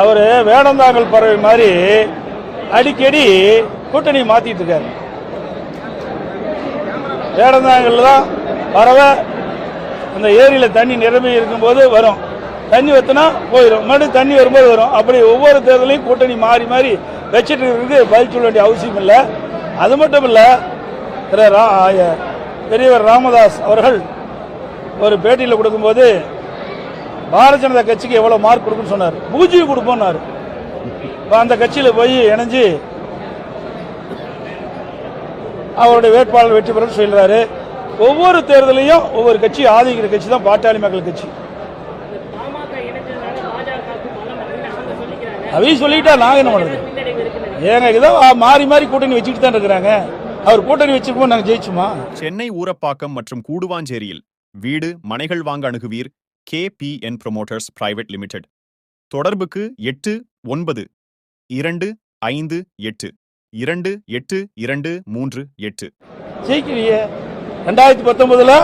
அவர் வேடந்தாங்கல் பறவை மாதிரி அடிக்கடி கூட்டணி மாத்திட்டு இருக்காரு. வேடந்தாங்கல் தான் பறவை அந்த ஏரியில் தண்ணி நிரம்பி இருக்கும்போது வரும். தண்ணி வத்தினா போயிடும் மறுபடியும் தண்ணி வரும்போது வரும். அப்படி ஒவ்வொரு தேர்தலையும் கூட்டணி மாறி மாறி வச்சுட்டு இருக்கிறதுக்கு பதில் சொல்ல வேண்டிய அவசியம் இல்லை. அது மட்டும் இல்லை பெரியவர் ராமதாஸ் அவர்கள் ஒரு பேட்டியில் கொடுக்கும்போது பாரதிய ஜனதா கட்சிக்கு எவ்வளோ மார்க் கொடுக்குன்னு சொன்னார். பூஜ்ஜியம் கொடுப்போம்னாரு இப்போ அந்த கட்சியில் போய் இணைஞ்சு அவருடைய வேட்பாளர் வெற்றி பெற சொல்றாரு. ஒவ்வொரு தேர்தலையும் ஒவ்வொரு கட்சி ஆதரிக்கிற கட்சி தான் பாட்டாளி மக்கள் கட்சி. அப்படின்னு அவங்க அவையும் சொல்லிட்டா நாங்க என்ன பண்றது? ஏங்க இதான் மாறி மாறி கூட்டணி வச்சுக்கிட்டு தான் இருக்கிறாங்க. அவர் கூட்டணி வச்சிருக்கோம் நாங்கள் ஜெயிச்சுமா? சென்னை ஊரப்பாக்கம் மற்றும் கூடுவாஞ்சேரியில் வீடு மனைகள் வாங்க அணுகுவீர் K P N promoters private limited தொடர்புக்கு எட்டு ஒன்பது இரண்டு ஐந்து எட்டு இரண்டு எட்டு இரண்டு மூன்று எட்டு. ஜெயிக்கலையே. ரெண்டாயிரத்தி பத்தொன்பதுல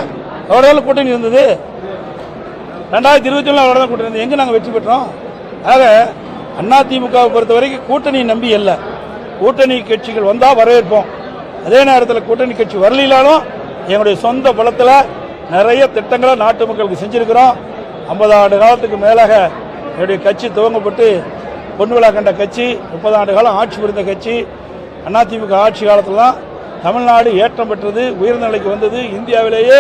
அவரோட கூட்டணி இருந்தது. ரெண்டாயிரத்தி இருபத்தி ஒன்றில் அவரோட கூட்டணி இருந்தது. எங்கே நாங்கள் வெற்றி பெற்றோம்? ஆக திமுகவை பொறுத்த வரைக்கும் கூட்டணி நம்பி அல்ல. கூட்டணி கட்சிகள் வந்தால் வரவேற்போம். அதே நேரத்தில் கூட்டணி கட்சி வரலாலும் எங்களுடைய சொந்த பலத்தில் நிறைய திட்டங்களை நாட்டு மக்களுக்கு செஞ்சிருக்கிறோம். ஐம்பது ஆண்டு காலத்துக்கு மேலாக என்னுடைய கட்சி துவங்கப்பட்டு பொன் விழா கண்ட கட்சி முப்பது ஆண்டு காலம் ஆட்சி புரிந்த கட்சி அதிமுக ஆட்சி காலத்தில் தான் தமிழ்நாடு ஏற்றம் பெற்றது உயர்ந்த நிலைக்கு வந்தது. இந்தியாவிலேயே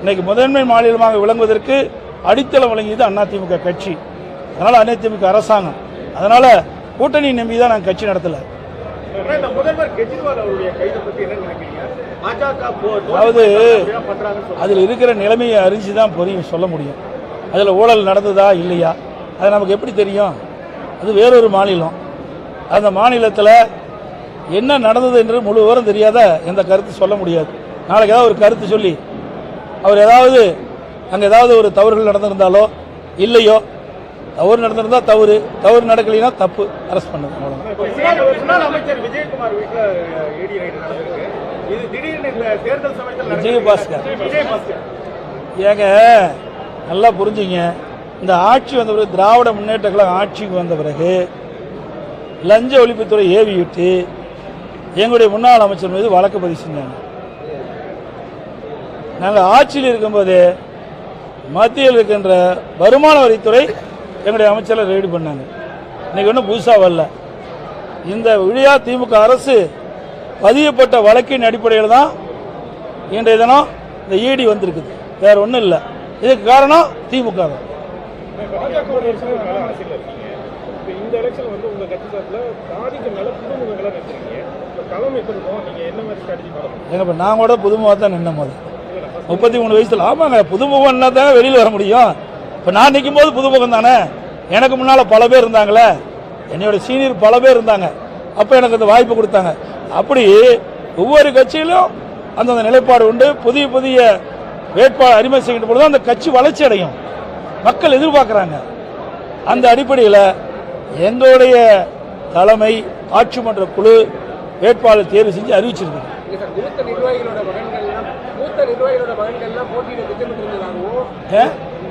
இன்னைக்கு முதன்மை மாநிலமாக விளங்குவதற்கு அடித்தளம் வழங்கியது அதிமுக கட்சி. அதனால அதிமுக அரசாங்கம். அதனால கூட்டணி நம்பி தான் நாங்கள் கட்சி நடத்தல. அதாவது. அதில் இருக்கிற நிலைமையை அறிஞ்சு தான் புரியும் சொல்ல முடியும். அதில் ஊழல் நடந்ததா இல்லையா? அது நமக்கு எப்படி தெரியும்? அது வேறொரு மாநிலம். அந்த மாநிலத்தில் என்ன நடந்தது என்று முழு விவரம் தெரியாத எந்த கருத்து சொல்ல முடியாது. நாளைக்கு ஏதாவது ஒரு கருத்து சொல்லி அவர் ஏதாவது அங்கே ஏதாவது ஒரு தவறுகள் நடந்திருந்தாலோ இல்லையோ தவறு நடந்திருந்தா தவறு தவறு நடக்கலைன்னா தப்பு அரெஸ்ட் பண்ணுது. விஜயபாஸ்கர். விஜயபாஸ்கர். ஏங்க நல்லா புரிஞ்சுங்க. இந்த ஆட்சி வந்த பிறகு திராவிட முன்னேற்ற கழகம் ஆட்சிக்கு வந்த பிறகு லஞ்ச ஒழிப்புத்துறை ஏவி விட்டு எங்களுடைய முன்னாள் அமைச்சர் மீது வழக்கு பதிவு செஞ்சாங்க. நாங்கள் ஆட்சியில் இருக்கும்போது மத்தியில் இருக்கின்ற வருமான வரித்துறை எங்களுடைய அமைச்சரை ரெய்டு பண்ணாங்க. இன்னைக்கு ஒன்றும் புதுசாக வரல. இந்த விழியா திமுக அரசு பதியப்பட்ட வழக்கின் அடிப்படையில் தான் இன்றைய தினம் இந்த ஈடி வந்திருக்குது. வேற ஒன்றும் இல்லை. இதுக்கு காரணம் திமுக தான். நான் கூட புதுமுகம் தான் நின்ன போது முப்பத்தி மூணு வயசுல ஆமாங்க புதுமுகம்னா தான் வெளியில் வர முடியும். இப்போ நான் நிற்கும் போது புதுமுகம் தானே எனக்கு முன்னால் பல பேர் இருந்தாங்களே. என்னோட சீனியர் பல பேர் இருந்தாங்க. அப்போ எனக்கு அந்த வாய்ப்பு கொடுத்தாங்க. அப்படி ஒவ்வொரு கட்சியிலும் அந்தந்த நிலைப்பாடு உண்டு. புதிய புதிய வேட்பாளர் அறிமுகம் செய்கின்ற பொழுது அந்த கட்சி வளர்ச்சி அடையும். மக்கள் எதிர்பார்க்குறாங்க. அந்த அடிப்படையில் எங்களுடைய தலைமை ஆட்சி மன்ற குழு வேட்பாளர் தேர்வு செஞ்சு அறிவிச்சிருக்கு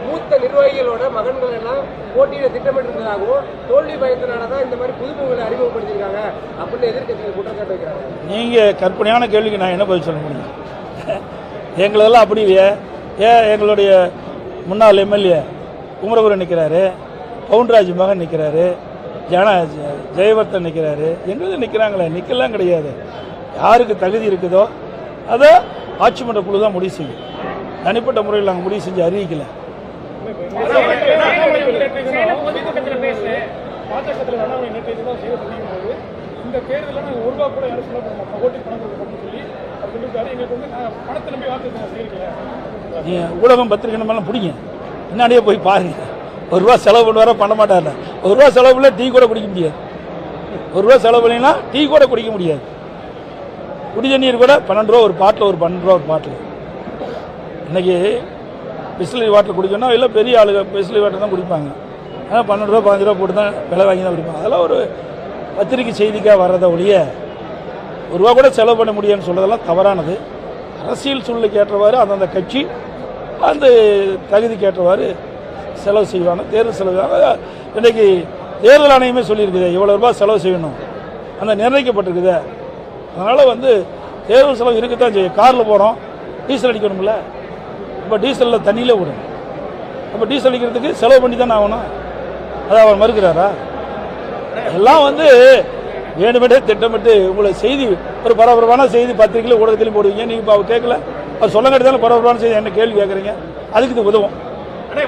மூத்த நிர்வாகிகளோட மகன்கள் எல்லாம் போட்டியிட திட்டமிட்டிருந்ததாகவும் தோல்வி பயத்தினால தான் இந்த மாதிரி புதுமுகங்களை அறிமுகப்படுத்தியிருக்காங்க அப்படின்னு எதிர்க்கட்சிகள் குற்றச்சாட்டு வைக்கிறாங்க நீங்கள் கற்பனையான கேள்விக்கு நான் என்ன பதில் சொல்ல முடியும்? எங்களதெல்லாம் அப்படி இல்லையே ஏன் எங்களுடைய முன்னாள் எம்எல்ஏ குமரகுரு நிற்கிறாரு பவுன்ராஜ் மகன் நிற்கிறாரு ஜன ஜ- நிற்கிறாரு எங்களுக்கு நிற்கிறாங்களே நிற்கலாம் கிடையாது. யாருக்கு தகுதி இருக்குதோ அதை ஆட்சி மன்ற குழு தான் முடிவு செய்யும். தனிப்பட்ட முறையில் நாங்கள் முடிவு செஞ்சு அறிவிக்கல. இந்த தேர்தலில் நாங்கள் ஒரு ரூபா கூட யாரும் சொல்ல மாட்டோம். நீங்கள் ஊடகம் பத்திரிகை நம்மளாம் பிடிங்க. பின்னாடியே போய் பாருங்க. ஒரு ரூபா செலவு பண்ணுவாரா பண்ண மாட்டார். ஒரு ரூபா செலவு இல்லை டீ கூட குடிக்க முடியாது. ஒரு ரூபா செலவு பண்ணினா டீ கூட குடிக்க முடியாது. குடி தண்ணீர் கூட பன்னெண்டு ரூபா ஒரு பாட்டில் ஒரு பன்னெண்டு ரூபா ஒரு பாட்டில். இன்னைக்கு பிஸ்லரி வாட்டர் குடிக்கணும் இல்லை பெரிய ஆளுங்க பிஸ்லரி வாட்டர் தான் குடிப்பாங்க. ஆனால் பன்னெண்டு ரூபா பதினஞ்சு ரூபா போட்டு தான் விலை வாங்கி தான் குடிப்பாங்க. அதெல்லாம் ஒரு பத்திரிக்கை செய்திக்காக வர்றதை ஒழிய ஒரு ரூபா கூட செலவு பண்ண முடியும்னு சொல்றதெல்லாம் தவறானது. அரசியல் சூழ்நிலைக்கு ஏற்றவாறு அந்தந்த கட்சி அந்த தகுதிக்கு ஏற்றவாறு செலவு செய்வாங்க. தேர்தல் செலவு இன்றைக்கி இன்னைக்கு தேர்தல் ஆணையமே சொல்லியிருக்குது இவ்வளோ ரூபாய் செலவு செய்யணும். அந்த நிர்ணயிக்கப்பட்டிருக்குது. அதனால் வந்து தேர்தல் செலவு இருக்கத்தான் செய்யும். காரில் போகிறோம் டீசல் அடிக்கணும்ல. இப்போ டீசலில் தண்ணியிலே விடும் அப்போ டீசல் அடிக்கிறதுக்கு செலவு பண்ணி தானே ஆகணும். அதை அவர் மறுக்கிறாரா? எல்லாம் வந்து வேணுமெண்டே திட்டமிட்டு உங்களை செய்தி ஒரு பரபரப்பான செய்தி பத்திரிகையில் ஊடகத்திலையும் போடுவீங்க. நீங்கள் இப்போ அவர் கேட்கல அவர் சொல்ல தானே பரபரப்பான செய்தி என்ன கேள்வி கேட்குறீங்க அதுக்கு இது உதவும்.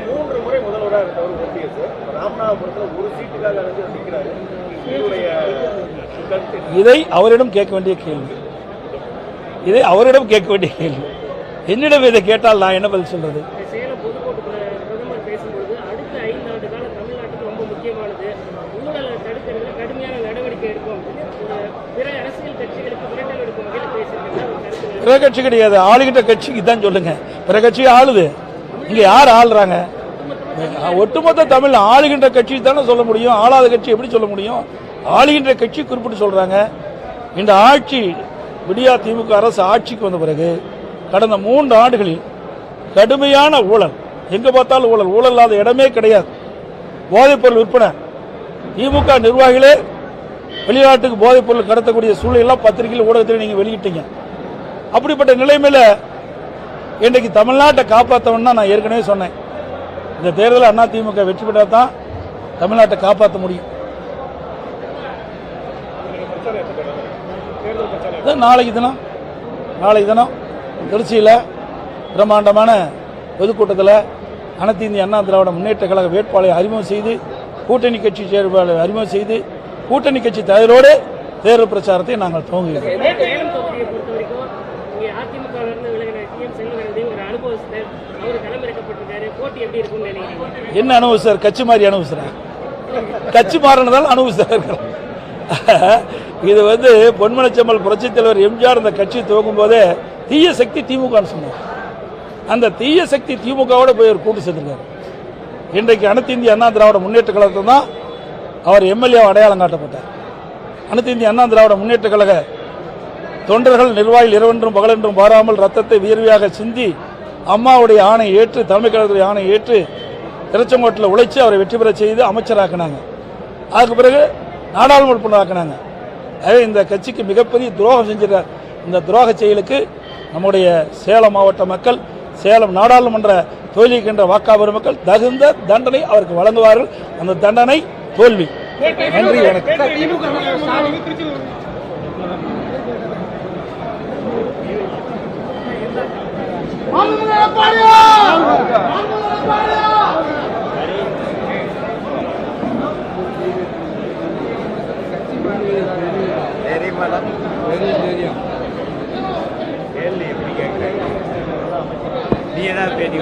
மூன்று முறை முதல்வராக இருந்தவர் ஓபிஎஸ். ராமநாதபுரத்தில் ஒரு சீட்டுக்காக நிற்கிறாரு? இதை அவரிடம் கேட்க வேண்டிய கேள்வி. இதை அவரிடம் கேட்க வேண்டிய கேள்வி. என்னிடம் இதை கேட்டால் நான் என்ன பதில் சொல்றது இந்த சேலம் பொதுக்கூட்டத்தில் பிரதமர் பேசும்பொழுது அடுத்த ஐந்து ஆண்டு காலம் தமிழ்நாட்டுக்கு ரொம்ப முக்கியமானது ஊழலை தடுக்கிறதுல கடுமையான நடவடிக்கை எடுக்கும் ஒரு பிற அரசியல் கட்சிகளுக்கு மிரட்டல் எடுக்கும் வகையில் பேசியிருக்கிறார் ஒரு கருத்து பிற கட்சி கிடையாது ஆளுகிட்ட கட்சிக்கு தான் சொல்லுங்க. பிற கட்சி ஆளுது. இங்க யார் ஆளுறாங்க? ஒட்டுமொத்த தமிழ் ஆளுகின்ற கட்சி தானே சொல்ல முடியும். ஆளாத கட்சி எப்படி சொல்ல முடியும்? ஆளுகின்ற கட்சி குறிப்பிட்டு சொல்றாங்க. இந்த ஆட்சி விடியா திமுக அரசு ஆட்சிக்கு வந்த பிறகு கடந்த மூன்று ஆண்டுகளில் கடுமையான ஊழல். எங்க பார்த்தாலும் ஊழல். ஊழல் இல்லாத இடமே கிடையாது. போதைப்பொருள் விற்பனை. திமுக நிர்வாகிகளே வெளிநாட்டுக்கு போதைப்பொருள் கடத்தக்கூடிய சூழலாம் பத்திரிகையில் ஊடகத்தில் நீங்க வெளியிட்டீங்க. அப்படிப்பட்ட நிலைமையில இன்றைக்கு தமிழ்நாட்டை காப்பாற்றணும்னா நான் ஏற்கனவே சொன்னேன். இந்த தேர்தலில் அண்ணா திமுக வெற்றி பெற்றால் தான் தமிழ்நாட்டை காப்பாற்ற முடியும். இது நாளைக்கு தினம் நாளைக்கு தினம் திருச்சியில் பிரம்மாண்டமான பொதுக்கூட்டத்தில் அனைத்து இந்திய அண்ணா திராவிட முன்னேற்ற கழக வேட்பாளரை அறிமுகம் செய்து கூட்டணி கட்சி செயற்பாளரை அறிமுகம் செய்து கூட்டணி கட்சி தலைவரோடு தேர்தல் பிரச்சாரத்தை நாங்கள் துவங்குகிறோம் சேலம் தொகுதியை பொறுத்த வரைக்கும் இங்கே அதிமுக இருந்து விலகின சிஎம் செல்வகணதி ஒரு அனுபவஸ்தர் அவர் என்ன அனுபவம் சார் இருக்கும்னு மாறி என்ன அனுபவிச்சார்? கட்சி மாதிரி அனுபவிச்சார்? கட்சி மாறினதால் இது வந்து பொன்மனச்செம்மல் புரட்சித் தலைவர் எம்ஜிஆர் இந்த கட்சி துவங்கும் போதே தீய சக்தி திமுகன்னு சொன்னார். அந்த தீய சக்தி திமுகவோட போய் ஒரு கூட்டு சேர்ந்துருக்காரு. இன்றைக்கு அனைத்து இந்திய அண்ணா திராவிட முன்னேற்ற கழகத்தில் தான் அவர் எம்எல்ஏ அடையாளம் காட்டப்பட்டார். அனைத்து இந்திய அண்ணா திராவிட முன்னேற்ற கழக தொண்டர்கள் நிர்வாகிகள் இரவென்றும் பகலென்றும் பாராமல் ரத்தத்தை வியர்வையாக சிந்தி அம்மாவுடைய ஆணை ஏற்று தலைமை கழகத்துடைய ஆணை ஏற்று திருச்செங்கோட்டில் உழைச்சு அவரை வெற்றி பெற செய்து அமைச்சராக்கினாங்க. அதுக்கு பிறகு நாடாளுமன்ற உறுப்பினர் ஆக்கினாங்க அதே இந்த கட்சிக்கு மிகப்பெரிய துரோகம் செஞ்சிருக்கார் இந்த துரோக செயலுக்கு நம்முடைய சேலம் மாவட்ட மக்கள் சேலம் நாடாளுமன்ற தொழிலிக்கின்ற வாக்காளர் மக்கள் தகுந்த தண்டனை அவருக்கு வழங்குவார்கள். அந்த தண்டனை தோல்வி. நன்றி வணக்கம். திமுக வந்து திருச்சி கேள்வி எப்படி கேட்குறேன் நீ என்ன பேட்டி